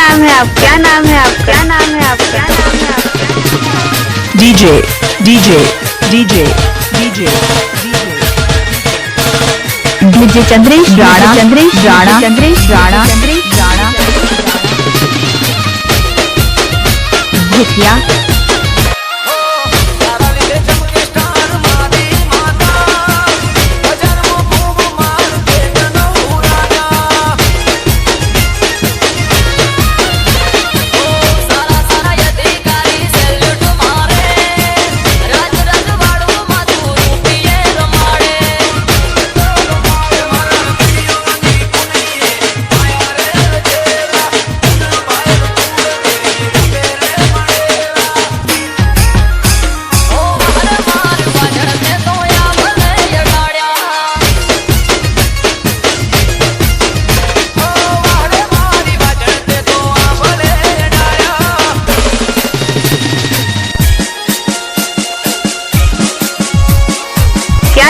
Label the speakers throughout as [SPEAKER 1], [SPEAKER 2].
[SPEAKER 1] नाम है आप क्या नाम है आप क्या नाम है आप क्या नाम है आप
[SPEAKER 2] DJ DJ DJ DJ
[SPEAKER 3] DJ. Chandresh Rana Chandresh Rana Chandresh Rana Chandresh Rana. भूतिया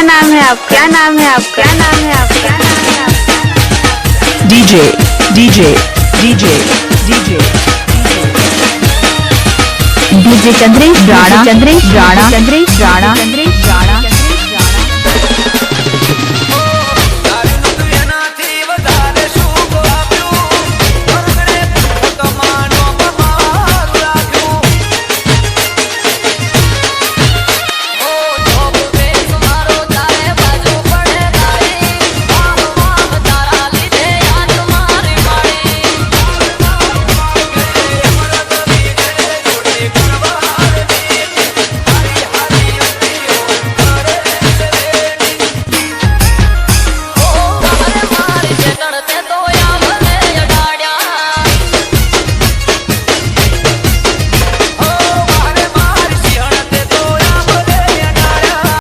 [SPEAKER 1] क्या नाम है आप? क्या नाम है आप? क्या नाम है आप? क्या नाम है आप?
[SPEAKER 2] DJ DJ DJ DJ.
[SPEAKER 3] DJ Chandresh Rana Chandresh Rana Chandresh Rana. Chandresh